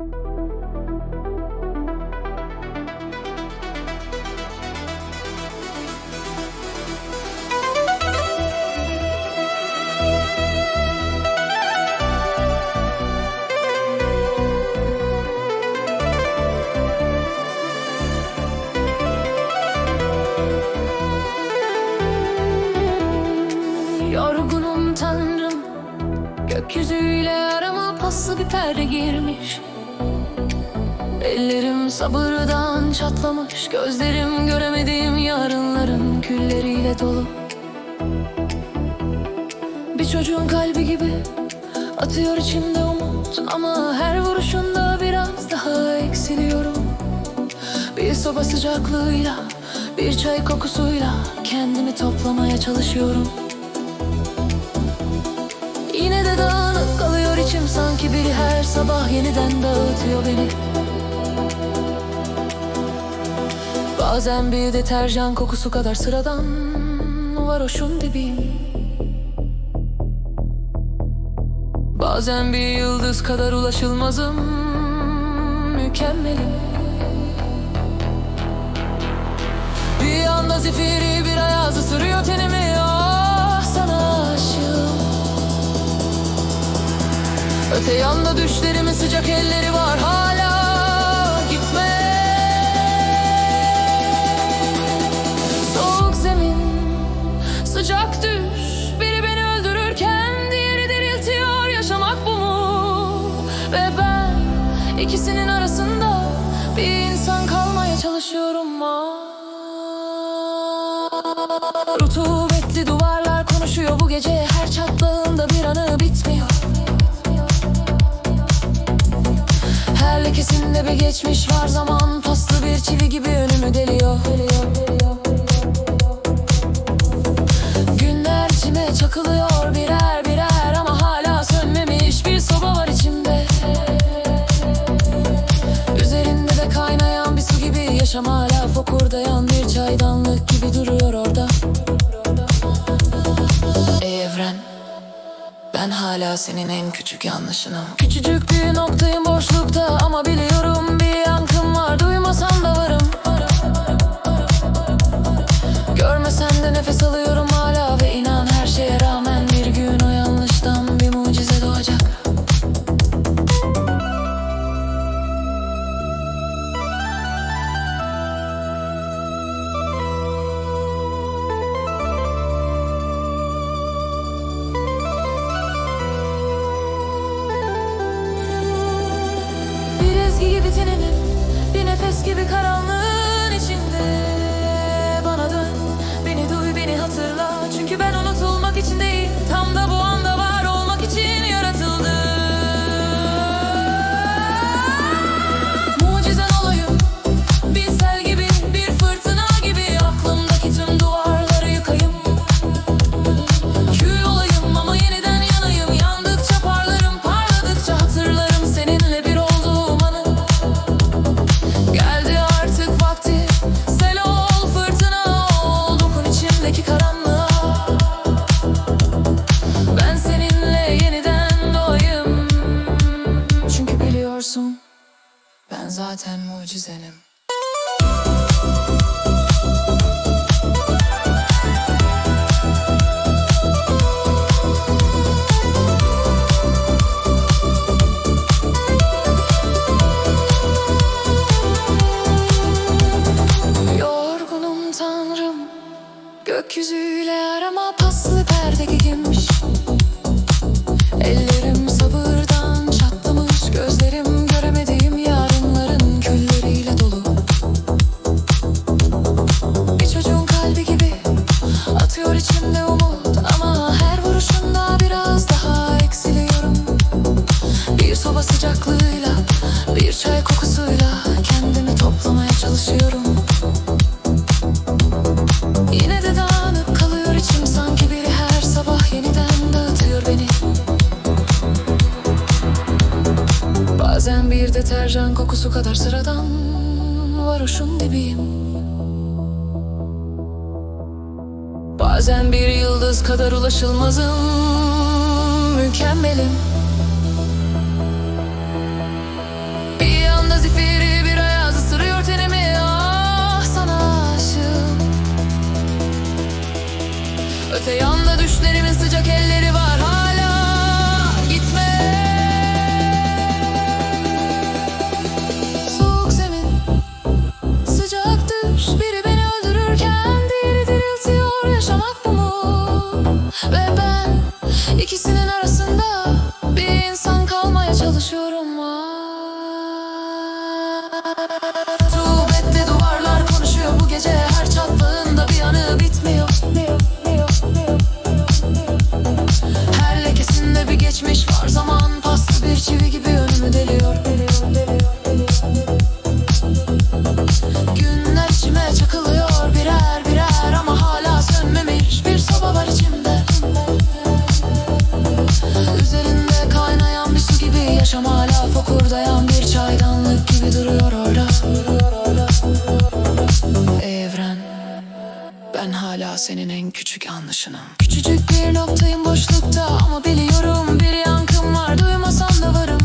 Yorgunum tanrım Gökyüzüyle arama paslı bir perde girmiş Ellerim sabırdan çatlamış Gözlerim göremediğim yarınların külleriyle dolu. Bir çocuğun kalbi gibi Atıyor içimde umut Ama her vuruşunda biraz daha eksiliyorum. Bir soba sıcaklığıyla Bir çay kokusuyla Kendimi toplamaya çalışıyorum. Yine de dağınık kalıyor içim sanki biri her sabah yeniden dağıtıyor beni Bazen bir deterjan kokusu kadar sıradan varoşun dibim Bazen bir yıldız kadar ulaşılmazım mükemmelim. Bir anda zifiri bir ayaz ısırıyor tenimi ah sana aşığım. Öte yanda düşlerimin sıcak elleri var hala ikisinin arasında bir insan kalmaya çalışıyorum. Rutubetli duvarlar konuşuyor. Bu gece Her çatlağında bir anı bitmiyor. Her lekesinde bir geçmiş var. Zaman Paslı bir çivi gibi önümü deliyor. Günler içime çakılıyor ben hala senin en küçük yanlışınım. Küçücük bir noktayım boşlukta Ama biliyorum bir yankım var. Duymasam da varım. Görmesen de nefes alıyorum zaten mucizenim atıyor içimde umut Ama her vuruşunda biraz daha eksiliyorum. Bir soba sıcaklığıyla bir çay kokusuyla Kendimi toplamaya çalışıyorum. Yine de dağınık kalıyor içim sanki biri her sabah yeniden dağıtıyor beni. Bazen bir deterjan kokusu kadar sıradan varoşun dibiyim Bazen bir yıldız kadar ulaşılmazım mükemmelim geçmiş var zaman en küçük yanlışının Küçücük bir noktayım boşlukta ama biliyorum bir yankım var. Duymasan da var